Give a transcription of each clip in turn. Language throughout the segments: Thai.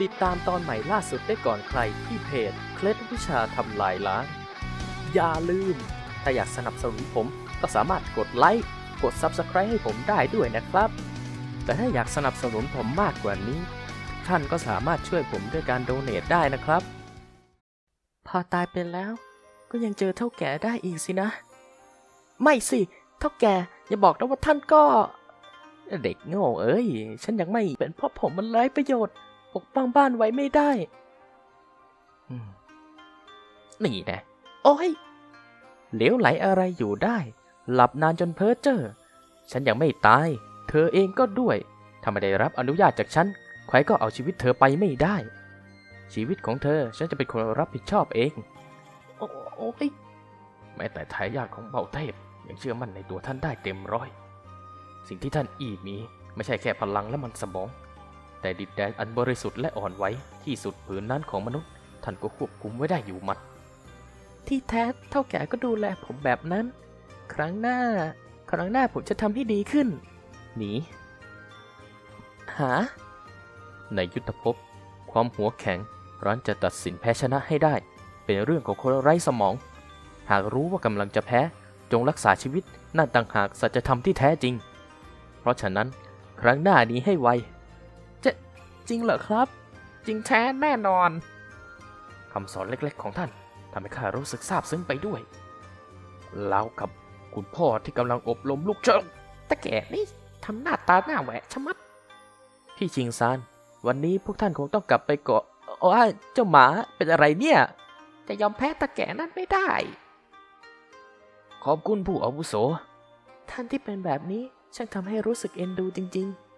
ติดตามตอนใหม่ล่าสุดได้ก่อนใครที่เพจ เคล็ดวิชาทำลายล้าง อย่าลืม ถ้าอยากสนับสนุนผมก็สามารถกดไลค์ กด Subscribe ให้ผมได้ด้วยนะครับ แต่ถ้าอยากสนับสนุนผมมากกว่านี้ ท่านก็สามารถช่วยผมด้วยการโดเน a t ได้นะครับ พอตายไปแล้ว ก็ยังเจอเท่าแก่ได้อีกสินะ ไม่สิ เท่าแก่อย่าบอกนะว่าท่านก็ เด็กโง่เอ้ย ฉันยังไม่เป็นเพราะผมมันไร้ประโยชน์ ปกป้องบ้านไว้ไม่ได้อืมนี่แนะโอ้ยเหลวไหลอะไรอยู่ได้ หลับนานจนเพ้อเจ้อฉันยังไม่ตาย เธอเองก็ด้วยถ้าไม่ได้รับอนุญาตจากฉันใครก็เอาชีวิตเธอไปไม่ได้ ชีวิตของเธอฉันจะเป็นคนรับผิดชอบเอง โอ้โอ้ยแม้แต่ทายาทของเผ่าเทพยังเชื่อมั่นในตัวท่านได้เต็มร้อย สิ่งที่ท่านอีมีไม่ใช่แค่พลังและมันสมอง แต่ดินแดนอันบริสุทธิ์และอ่อนไหวที่สุดผืนนั้นของมนุษย์ ท่านก็ควบคุมไว้ได้อยู่มัด ที่แท้เท่าแก่ก็ดูแลผมแบบนั้น ครั้งหน้า ครั้งหน้าผมจะทำให้ดีขึ้น หนี หา ในยุทธภพ ความหัวแข็ง ร้านจะตัดสินแพ้ชนะให้ได้ เป็นเรื่องของคนไร้สมอง หากรู้ว่ากำลังจะแพ้ จงรักษาชีวิตนั่นต่างหากสัจธรรมที่แท้จริง เพราะฉะนั้น ครั้งหน้านี้ให้ไว จริงเหรอครับ จริงแท้แน่นอนคำสอนเล็กๆ ของท่านทำให้ข้ารู้สึกซาบซึ้งไปด้วยแล้วกับคุณพ่อที่กำลังอบรมลูกเจ้าตะแก่นี่ทำหน้าตาหน้าแหวะชะมัด พี่ชิงซาน วันนี้พวกท่านคงต้องกลับไปเกาะโอ้ยเจ้าหมาเป็นอะไรเนี่ย จะยอมแพ้ตะแก่นั่นไม่ได้ ขอบคุณผู้อาวุโส ท่านที่เป็นแบบนี้ช่างทำให้รู้สึกเอ็นดูจริง ๆ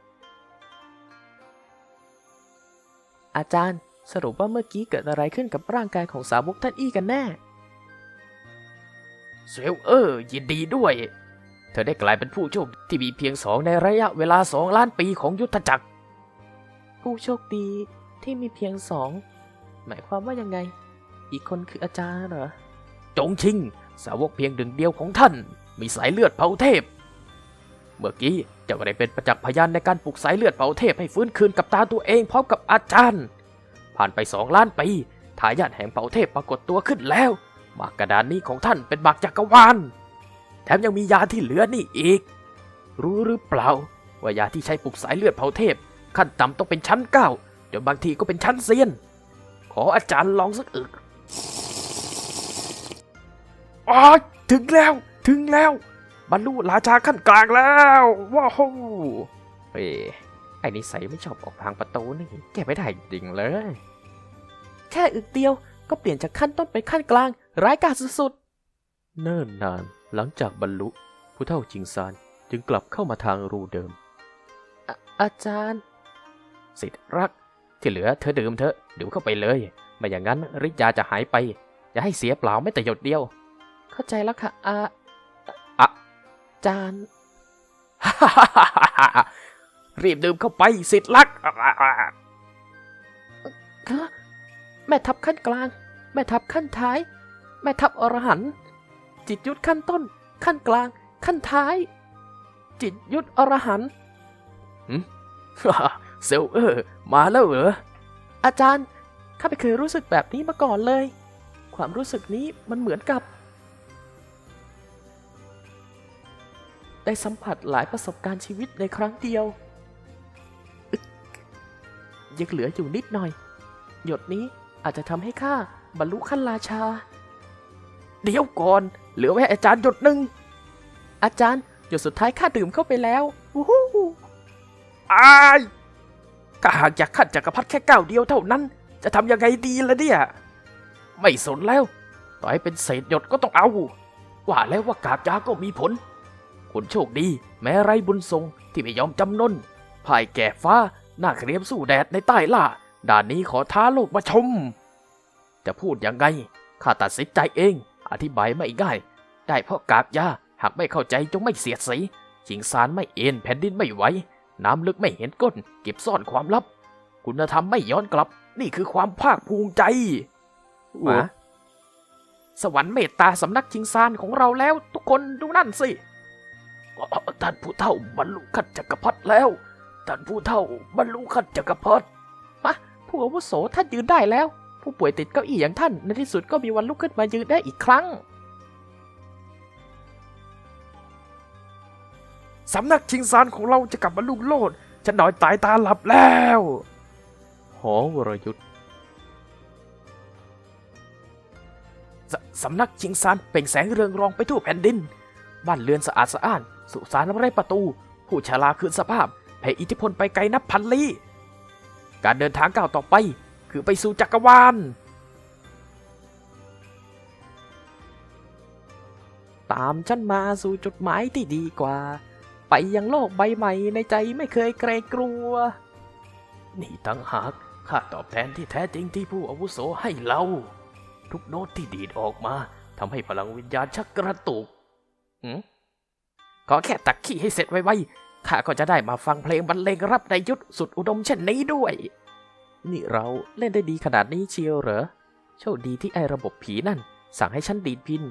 อาจารย์ สรุปว่าเมื่อกี้เกิดอะไรขึ้นกับร่างกายของสาวกท่านอี้กันแน่เซลเออร์ยินดีด้วย เธอได้กลายเป็นผู้โชคที่มีเพียงสองในระยะเวลาสองล้านปีของยุทธจักร ผู้โชคดีที่มีเพียงสอง หมายความว่ายังไง อีกคนคืออาจารย์เหรอ จงชิง สาวกเพียงหนึ่งเดียวของท่าน มีสายเลือดเผ่าเทพ เมื่อกี้เจ้าก็ได้เป็นประจักษ์พยานในการปลุกสายเลือดเผ่าเทพให้ฟื้นคืนกับตาตัวเองพร้อมกับอาจารย์ ผ่านไปสองล้านปีทายาทแห่งเผ่าเทพปรากฏตัวขึ้นแล้วหมากกระดานนี้ของท่านเป็นหมากจักรวาลแถมยังมียาที่เหลือนี่อีก รู้หรือเปล่า ว่ายาที่ใช้ปลุกสายเลือดเผ่าเทพ ขั้นต่ำต้องเป็นชั้นเก้าจนบางทีก็เป็นชั้นเซียน ขออาจารย์ลองสักอึกอ๋อถึงแล้ว ถึงแล้ว บรรลุราชาขั้นกลางแล้วว้าวเฮ้ยไอ้นิสัยไม่ชอบออกทางประตูนี่แกไม่ได้จริงเลย แค่อึกเดียวก็เปลี่ยนจากขั้นต้นไปขั้นกลาง ร้ายกาจสุดๆ เนิ่นนานหลังจากบรรลุ ผู้เฒ่าจิงซานจึงกลับเข้ามาทางรูเดิมอาจารย์ สิทธิ์รักที่เหลือเธอดื่มเถอะดื่มเข้าไปเลย ไม่อย่างนั้นฤทธิ์ยาจะหายไป อย่าให้เสียเปล่าไม่แต่หยดเดียว เข้าใจแล้วค่ะอาอะ จารย์รีบดื่มเข้าไปสิทธิ์รักฮะแม่ทัพขั้นกลาง แม่ทัพขั้นท้าย แม่ทัพอรหันต์จิตยุทธขั้นต้น ขั้นกลาง ขั้นท้าย จิตยุทธอรหันต์หืมเซลเออร์มาแล้วเหรอ อาจารย์ ข้าไม่เคยรู้สึกแบบนี้มาก่อนเลย ความรู้สึกนี้มันเหมือนกับ ได้สัมผัสหลายประสบการณ์ชีวิตในครั้งเดียว ยังเหลืออยู่นิดหน่อย หยดนี้อาจจะทำให้ข้าบรรลุขั้นราชา เดี๋ยวก่อน เหลือไว้ให้อาจารย์หยดหนึ่ง อาจารย์หยดสุดท้ายข้าดื่มเข้าไปแล้ววู้ฮู้อายก็หากอยากขั้นจักรพรรดิแค่ก้าวเดียวเท่านั้น จะทำยังไงดีล่ะเนี่ย ไม่สนแล้ว ต่อให้เป็นเศษหยดก็ต้องเอา ว่าแล้วว่ากาบยาก็มีผล คุณโชคดี แม้ไรบุญทรงที่ไม่ยอมจำนนพ่ายแก่ฟ้าหน้าเครียมสู้แดดในใต้ล่า ด่านนี้ขอท้าโลกมาชม จะพูดยังไงข้าตัดสินใจเอง อธิบายไม่ง่าย ได้เพราะกากยาหากไม่เข้าใจจงไม่เสียดสีชิงซานไม่เอ็นแผ่นดินไม่ไหวน้ำลึกไม่เห็นก้น เก็บซ่อนความลับ คุณธรรมไม่ย้อนกลับ นี่คือความภาคภูมิใจหวะสวรรค์เมตตาสำนักชิงซานของเราแล้วทุกคนดูนั่นสิ ท่านผู้เฒ่าบรรลุขั้นจักรพรรดิแล้ว ท่านผู้เฒ่าบรรลุขั้นจักรพรรดิฮะผผู้อาวุโสท่านยืนได้แล้ว ผู้ป่วยติดเก้าอี้อย่างท่านในที่สุดก็มีวันลุกขึ้นมายืนได้อีกครั้ง สำนักชิงซานของเราจะกลับมาลุกโลดฉันนอนตายตาหลับแล้ว หอวรยุทธ์สสำนักชิงซานเปล่งแสงเรืองรองไปทั่วแผ่นดิน บ้านเรือนสะอาดสะอ้าน สุสานไร้ประตู ผู้ชราคืนสภาพแผ่อิทธิพลไปไกลนับพันลี้การเดินทางก้าวต่อไป คือไปสู่จักรวาล ตามฉันมาสู่จุดหมายที่ดีกว่า ไปยังโลกใบใหม่ในใจไม่เคยเกรงกลัว นี่ตั้งหากค่าตอบแทนที่แท้จริงที่ผู้อาวุโสให้เรา ทุกโน้ตที่ดีดออกมาทำให้พลังวิญญาณชักกระตุก หืมขอแค่ตักขี้ให้เสร็จไวๆข้าก็จะได้มาฟังเพลงบรรเลงรับในยุทธสุดอุดมเช่นนี้ด้วย นี่เราเล่นได้ดีขนาดนี้เชียวเหรอ โชคดีที่ไอระบบผีนั่น สั่งให้ฉันดีดพิน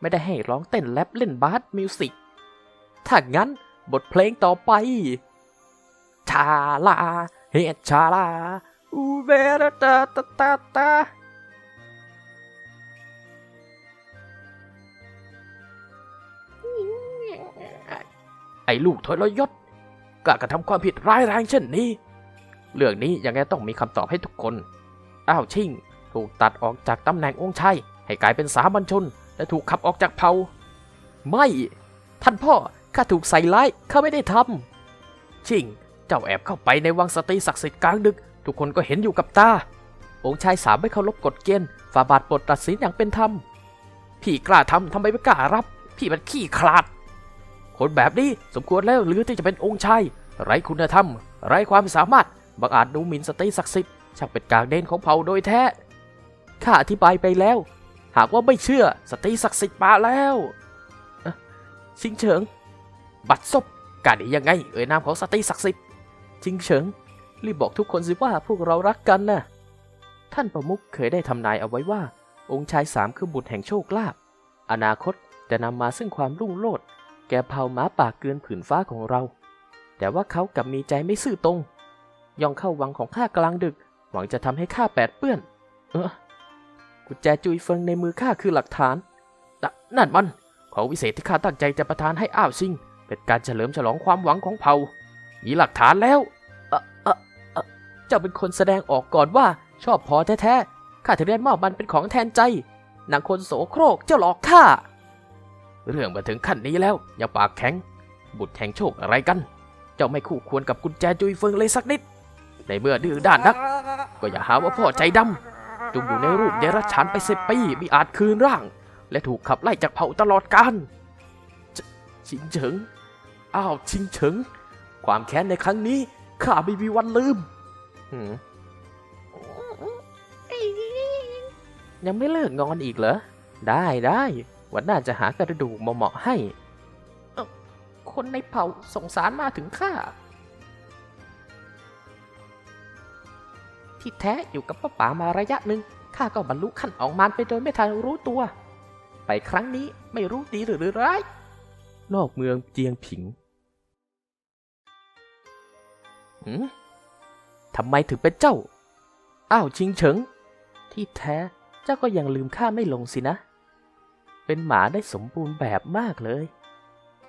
ไม่ได้ให้ร้องเต้นแรปเล่นบาสมิวสิก ถ้างั้นบทเพลงต่อไป ชาลา เฮชาลาอูเบรตาตาตา อ้ลูกทรยศกล้ากระทำความผิดร้ายแรงเช่นนี้ เรื่องนี้ยังไงต้องมีคำตอบให้ทุกคน อ้าวชิง ถูกตัดออกจากตำแหน่งองค์ชัยให้กลายเป็นสามัญชน และถูกขับออกจากเผ่าไม่ ท่านพ่อข้าถูกใส่ร้ายข้าไม่ได้ทำชิง เจ้าแอบเข้าไปในวังสตรีศักดิ์สิทธิ์กลางดึก ทุกคนก็เห็นอยู่กับตา องค์ชายสามไม่เคารพกฎเกณฑ์ฝ่าบาทบทตัดสินอย่างเป็นธรรมพี่กล้าทำทำไมไม่กล้ารับ พี่มันขี้ขลาด คนแบบนี้สมควรแล้วหรือที่จะเป็นองค์ชายไร้คุณธรรม ไร้ความสามารถบังอาจดูหมิ่นสตรีศักดิ์สิทธิ์ช่างเป็นกางเดนของเผ่าโดยแท้ข้าอธิบายไปแล้ว หากว่าไม่เชื่อสตรีศักดิ์สิทธิ์มาแล้วชิงเฉิง บัดซบกล้าด้ยังไง เอ่ยนามของสตรีศักดิ์สิทธิ์จิงเฉิงรีบบอกทุกคนสิว่าพวกเรารักกันนะท่านประมุขเคยได้ทำนายเอาไว้ว่า องค์ชายสามคือบุตรแห่งโชคลาภอนาคตจะนำมาซึ่งความรุ่งโรจน์ แกเผาหมาป่าเกินผืนฟ้าของเรา แต่ว่าเขากลับมีใจไม่ซื่อตรง ย่องเข้าวังของข้ากลางดึก หวังจะทำให้ข้าแปดเปื้อน เออกุญแจจุยเฟิงในมือข้าคือหลักฐานนนั่นมัน ของวิเศษที่ข้าตั้งใจจะประทานให้อ้าวซิง เป็นการเฉลิมฉลองความหวังของเผา มีหลักฐานแล้วเจ้าเป็นคนแสดงออกก่อนว่าชอบพอแท้ๆข้าถึงได้มอบมันเป็นของแทนใจนางคนโสโครกเจ้าหลอกข้า เรื่องมาถึงขั้นนี้แล้ว อย่าปากแข็ง บุตรแห่งโชคอะไรกัน เจ้าไม่คู่ควรกับกุญแจจุยเฟิงเลยสักนิด ในเมื่อดื้อด้านนัก ก็อย่าหาว่าพ่อใจดำจงอยู่ในรูปเดรัจฉานไปสิบปีมิอาจคืนร่าง และถูกขับไล่จากเผ่าตลอดกาลชชิงเฉิงอ้าวชิงเฉิง ความแค้นในครั้งนี้ข้าไม่มีวันลืมหืมยังไม่เลิกงอนอีกเหรอ ได้ได้ วันหน้าจะหากระดูกมาเหมาะๆให้คนในเผ่าส่งสารมาถึงข้าที่แท้อยู่กับป้าป๋ามาระยะหนึ่งข้าก็บรรลุขั้นออกมานไปโดยไม่ทันรู้ตัว ไปครั้งนี้ไม่รู้ดีหรือร้าย นอกเมืองเจียงผิงหืมทำไมถึงเป็นเจ้า อ้าวชิงเฉิง ที่แท้เจ้าก็ยังลืมข้าไม่ลงสินะ เป็นหมาได้สมบูรณ์แบบมากเลย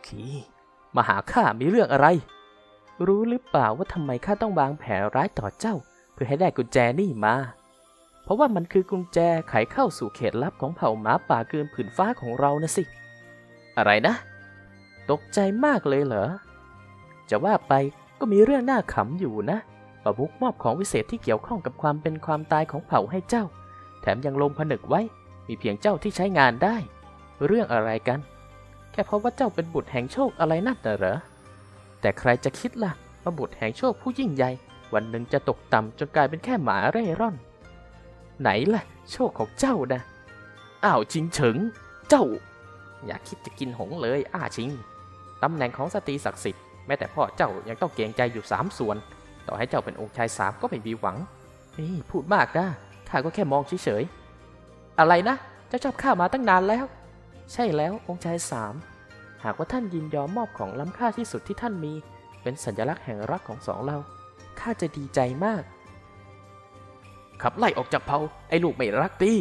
ขีมาหาข้ามีเรื่องอะไร รู้หรือเปล่าว่าทำไมข้าต้องวางแผนร้ายต่อเจ้า เพื่อให้ได้กุญแจนี่มา เพราะว่ามันคือกุญแจไขเข้าสู่เขตลับของเผ่าหมาป่าเกินผืนฟ้าของเรานะสิ อะไรนะ ตกใจมากเลยเหรอ จะว่าไปก็มีเรื่องน่าขำอยู่นะประมุกมอบของวิเศษที่เกี่ยวข้องกับความเป็นความตายของเผ่าให้เจ้า แถมยังลงผนึกไว้ มีเพียงเจ้าที่ใช้งานได้ เรื่องอะไรกัน แค่เพราะว่าเจ้าเป็นบุตรแห่งโชคอะไรนั่นน่ะเหรอ แต่ใครจะคิดล่ะว่าบุตรแห่งโชคผู้ยิ่งใหญ่ วันหนึ่งจะตกต่ำจนกลายเป็นแค่หมาเร่ร่อน ไหนล่ะ โชคของเจ้านะอ้าวชิงเฉิง เจ้า อย่าคิดจะกินหงเลย อ้าชิงตำแหน่งของสตรีศักดิ์สิทธิ์แม้แต่พ่อเจ้ายังต้องเกรงใจอยู่สามส่วน ต่อให้เจ้าเป็นองค์ชายสามก็ไม่มีหวังนี่พูดมากนะข้าก็แค่มองเฉยๆอะไรนะ เจ้าชอบข้ามาตั้งนานแล้ว ใช่แล้วองค์ชายสามหากว่าท่านยินยอมมอบของล้ำค่าที่สุดที่ท่านมี เป็นสัญลักษณ์แห่งรักของสองเราข้าจะดีใจมาก ขับไล่ออกจากเผ่าไอ้ลูกไม่รักดี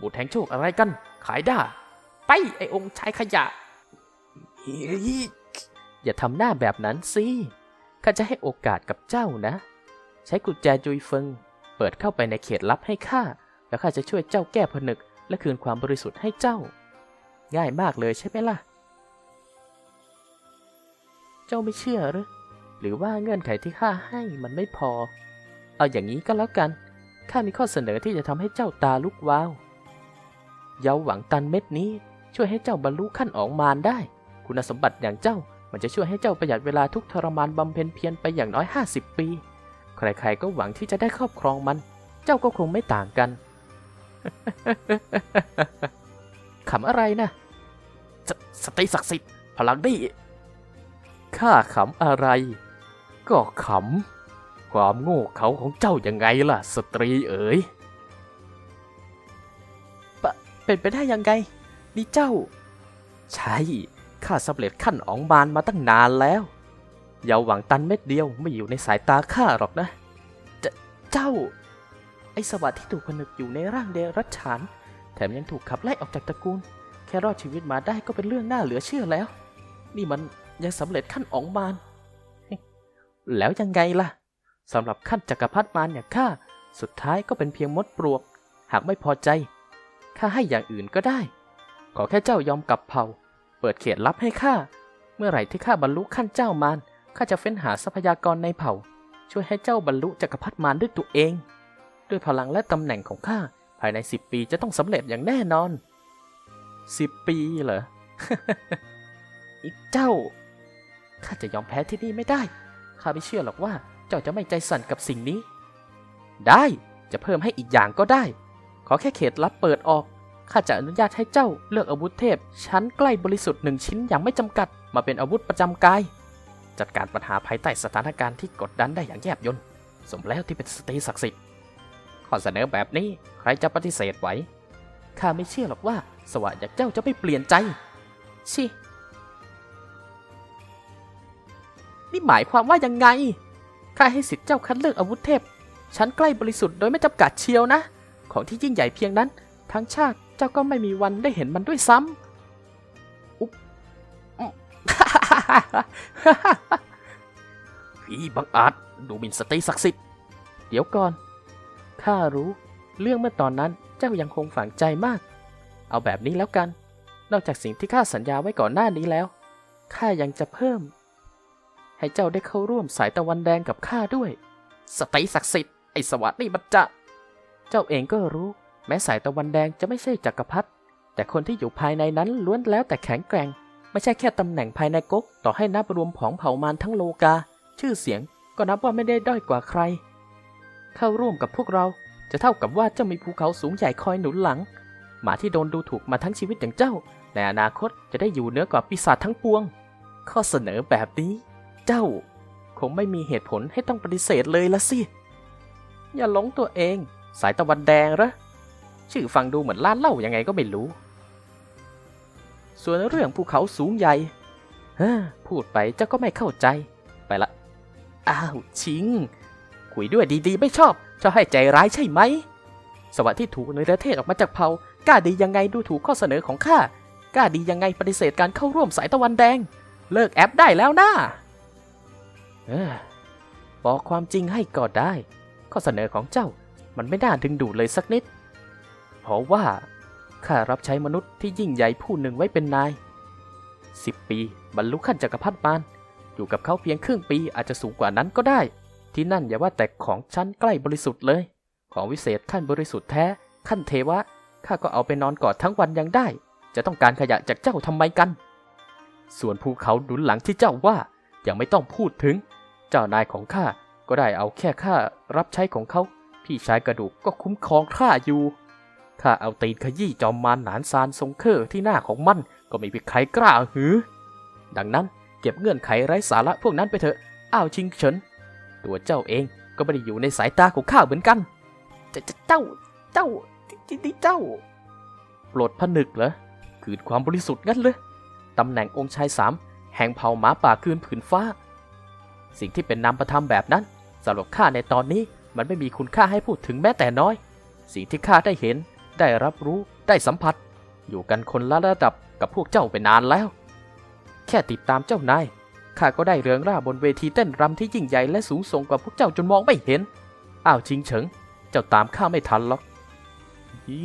บุตรแห่งโชคอะไรกัน ขายได้ ไปไอ้องค์ชายขยะเฮ้ยอย่าทำหน้าแบบนั้นสิข้าจะให้โอกาสกับเจ้านะ ใช้กุญแจจุยเฟิง เปิดเข้าไปในเขตลับให้ข้า แล้วข้าจะช่วยเจ้าแก้ผนึกและคืนความบริสุทธิ์ให้เจ้า ง่ายมากเลยใช่ไหมล่ะ เจ้าไม่เชื่อหรือ หรือว่าเงื่อนไขที่ข้าให้มันไม่พอ เอาอย่างนี้ก็แล้วกัน ข้ามีข้อเสนอที่จะทำให้เจ้าตาลุกวาว เยาหวังตันเม็ดนี้ ช่วยให้เจ้าบรรลุขั้นออกมารได้ คุณสมบัติอย่างเจ้ามันจะช่วยให้เจ้าประหยัดเวลาทุกทรมานบำเพ็ญเพียรไปอย่างน้อย 50 ปี ใครๆก็หวังที่จะได้ครอบครองมัน เจ้าก็คงไม่ต่างกัน ขำอะไรนะสสติศักดิ์สิทธิ์พลังนี่ข้าขำอะไร ก็ขำ ความโง่เขาของเจ้ายังไงล่ะ สตรีเอ๋ยปะเป็นไปได้ยังไง นี่เจ้า ใช่ ข้าสำเร็จขั้นอองบานมาตั้งนานแล้ว อย่าหวังตันเม็ดเดียวไม่อยู่ในสายตาข้าหรอกนะ เจเจ้า ไอ้สวัสดิ์ที่ถูกผนึกอยู่ในร่างเดรัจฉาน แถมยังถูกขับไล่ออกจากตระกูล แค่รอดชีวิตมาได้ก็เป็นเรื่องน่าเหลือเชื่อแล้ว นี่มันยังสำเร็จขั้นอองมาน แล้วยังไงล่ะสำหรับขั้นจักรพรรดิมารอย่างข้าสุดท้ายก็เป็นเพียงมดปลวก หากไม่พอใจข้าให้อย่างอื่นก็ได้ ขอแค่เจ้ายอมกลับเผ่า เปิดเขตลับให้ข้าเมื่อไหร่ที่ข้าบรรลุขั้นเจ้ามารข้าจะเฟ้นหาทรัพยากรในเผ่า ช่วยให้เจ้าบรรลุจักรพรรดิมารด้วยตัวเอง ด้วยพลังและตำแหน่งของข้า ภายในสิบปีจะต้องสำเร็จอย่างแน่นอนสิบปีเหรอ อีกเจ้า ข้าจะยอมแพ้ที่นี่ไม่ได้ ข้าไม่เชื่อหรอกว่าเจ้าจะไม่ใจสั่นกับสิ่งนี้ ได้จะเพิ่มให้อีกอย่างก็ได้ ขอแค่เขตลับเปิดออก ข้าจะอนุญาตให้เจ้าเลือกอาวุธเทพ ชั้นใกล้บริสุทธิ์หนึ่งชิ้นอย่างไม่จำกัด มาเป็นอาวุธประจำกาย จัดการปัญหาภายใต้สถานการณ์ที่กดดันได้อย่างแยบยลสมแล้วที่เป็นสตรีศักดิ์สิทธิ์ ข้อเสนอแบบนี้ใครจะปฏิเสธไหว ข้าไม่เชื่อหรอกว่า สวะอยางเจ้าจะไม่เปลี่ยนใจ ชิ นี่หมายความว่ายังไง ข้าให้สิทธิ์เจ้าคัดเลือกอาวุธเทพชั้นใกล้บริสุทธิ์โดยไม่จำกัดเชียวนะ ของที่ยิ่งใหญ่เพียงนั้น ทั้งชาติเจ้าก็ไม่มีวันได้เห็นมันด้วยซ้ำอุ๊บอุ๊บผีบังอาจดูหมิ่นสตรีศักดิ์สิทธิ์ เดี๋ยวก่อน ข้ารู้ เรื่องเมื่อตอนนั้นเจ้ายังคงฝังใจมาก เอาแบบนี้แล้วกัน นอกจากสิ่งที่ข้าสัญญาไว้ก่อนหน้านี้แล้ว ข้ายังจะเพิ่ม ให้เจ้าได้เข้าร่วมสายตะวันแดงกับข้าด้วย สตรีศักดิ์สิทธิ์ไอสวัสดิ์นี่มันจะ เจ้าเองก็รู้ แม้สายตะวันแดงจะไม่ใช่จักรพรรดิ แต่คนที่อยู่ภายในนั้นล้วนแล้วแต่แข็งแกร่ง ไม่ใช่แค่ตำแหน่งภายในก๊ก ต่อให้นับรวมผองเผ่ามารทั้งโลกา ชื่อเสียงก็นับว่าไม่ได้ด้อยกว่าใคร เข้าร่วมกับพวกเรา จะเท่ากับว่าเจ้ามีภูเขาสูงใหญ่คอยหนุนหลัง หมาที่โดนดูถูกมาทั้งชีวิตอย่างเจ้า ในอนาคตจะได้อยู่เหนือกว่าปีศาจทั้งปวง ข้อเสนอแบบนี้ เจ้า คงไม่มีเหตุผลให้ต้องปฏิเสธเลยละสิ อย่าหลงตัวเอง สายตะวันแดงเหรอชื่อฟังดูเหมือนล้านเล่ายังไงก็ไม่รู้ ส่วนเรื่องภูเขาสูงใหญ่ฮพูดไปเจ้าก็ไม่เข้าใจ ไปละ อ้าวชิง คุยด้วยดีๆ ไม่ชอบ ชอบให้ใจร้ายใช่ไหม สวัสดิ์ที่ถูกเนรเทศออกมาจากเผากล้าดียังไงดูถูกข้อเสนอของข้ากล้าดียังไงปฏิเสธการเข้าร่วมสายตะวันแดง เลิกแอปได้แล้วนะเออบอกความจริงให้ก็ได้ ข้อเสนอของเจ้ามันไม่น่าดึงดูดเลยสักนิด เพราะว่าข้ารับใช้มนุษย์ที่ยิ่งใหญ่ผู้หนึ่งไว้เป็นนายสิบปี บรรลุขั้นจักรพรรดิมารอยู่กับเขาเพียงครึ่งปีอาจจะสูงกว่านั้นก็ได้ ที่นั่นอย่าว่าแต่ของชั้นใกล้บริสุทธิ์เลย ของวิเศษขั้นบริสุทธิ์แท้ ขั้นเทวะ ข้าก็เอาไปนอนกอดทั้งวันยังได้ จะต้องการขยะจากเจ้าทำไมกัน ส่วนภูเขาหนุนหลังที่เจ้าว่ายังไม่ต้องพูดถึง เจ้านายของข้าก็ได้เอาแค่ข้ารับใช้ของเขา พี่ชายกระดูกก็คุ้มครองข้าอยู่ข้าเอาตีนขยี้จอมมารหนานซานทรงเคอที่หน้าของมันก็ไม่มีใครกล้าหือ ดังนั้นเก็บเงื่อนไขไร้สาระพวกนั้นไปเถอะ อ้าวชิงเฉิน ตัวเจ้าเองก็ไม่ได้อยู่ในสายตาของข้าเหมือนกันเจ้า เจ้าเจ้าที่เจ้า โปรดผนึกเหรอ คืนความบริสุทธิ์งั้นเลยตำแหน่งองค์ชายสามแห่งเผ่าหมาป่าคืนผืนฟ้า สิ่งที่เป็นนามประธรรมแบบนั้นสำหรับข้าในตอนนี้มันไม่มีคุณค่าให้พูดถึงแม้แต่น้อย สิ่งที่ข้าได้เห็น ได้รับรู้ ได้สัมผัส อยู่กันคนละระดับกับพวกเจ้าไปนานแล้ว แค่ติดตามเจ้านาย ข้าก็ได้เรืองร่าบนเวทีเต้นรำที่ยิ่งใหญ่และสูงส่งกว่าพวกเจ้าจนมองไม่เห็น อ้าวชิงเฉิง เจ้าตามข้าไม่ทันหรอกอี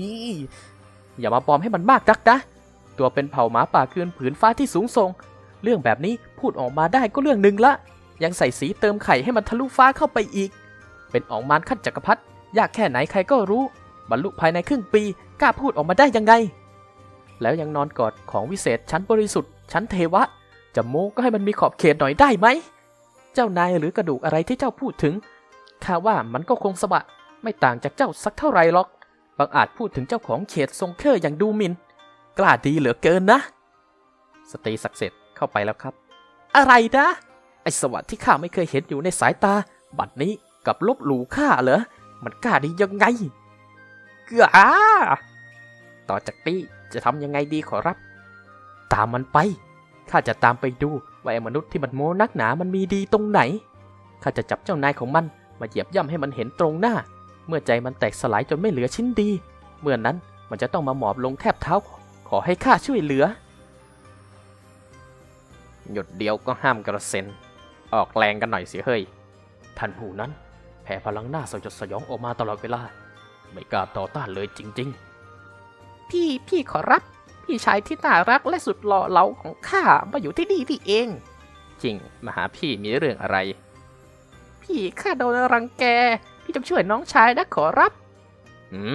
อย่ามาปลอมให้มันมากนักนะ ตัวเป็นเผ่าหมาป่าเกือนผืนฟ้าที่สูงส่ง เรื่องแบบนี้พูดออกมาได้ก็เรื่องหนึ่งละ ยังใส่สีเติมไข่ให้มันทะลุฟ้าเข้าไปอีก เป็นออกมารขั้นจักรพรรดิ ยากแค่ไหนใครก็รู้ บรรลุภายในครึ่งปี กล้าพูดออกมาได้ยังไง แล้วยังนอนกอดของวิเศษชั้นบริสุทธิ์ชั้นเทวะ จะโม้ก็ให้มันมีขอบเขตหน่อยได้ไหม เจ้านายหรือกระดูกอะไรที่เจ้าพูดถึงข้าว่ามันก็คงสบะไม่ต่างจากเจ้าสักเท่าไหรหรอก บางอาจพูดถึงเจ้าของเขตทรงเครืออย่างดูหมินกล้าดีเหลือเกินนะ สตรีศักดิ์สิทธิ์เข้าไปแล้วครับ อะไรนะ ไอสวัสดิ์ที่ข้าไม่เคยเห็นอยู่ในสายตา บัดนี้กลับลบหลู่ข้าเหรอ มันกล้าดียังไงเกืออาต่อจากนี้จะทำยังไงดีขอรับ ตามมันไป ข้าจะตามไปดูว่าไอ้มนุษย์ที่มันโม้นักหนามันมีดีตรงไหน ข้าจะจับเจ้านายของมัน มาเหยียบย่ำให้มันเห็นตรงหน้า เมื่อใจมันแตกสลายจนไม่เหลือชิ้นดี เมื่อนนั้นมันจะต้องมาหมอบลงแทบเท้า ขอให้ข้าช่วยเหลือ หยดเดียวก็ห้ามกระเซ็น ออกแรงกันหน่อยสิเฮ้ย ท่านผู้นั้นแผ่พลังหน้าสยดสยองออกมาตลอดเวลา ไม่กล้าต่อต้านเลยจริง ๆ พี่พี่ขอรับ พี่ชายที่น่ารักและสุดหล่อเหลาของข้ามาอยู่ที่นี่นี่เอง จริงมาหาพี่มีเรื่องอะไร พี่ข้าโดนรังแก พี่จะช่วยน้องชายนะขอรับหืม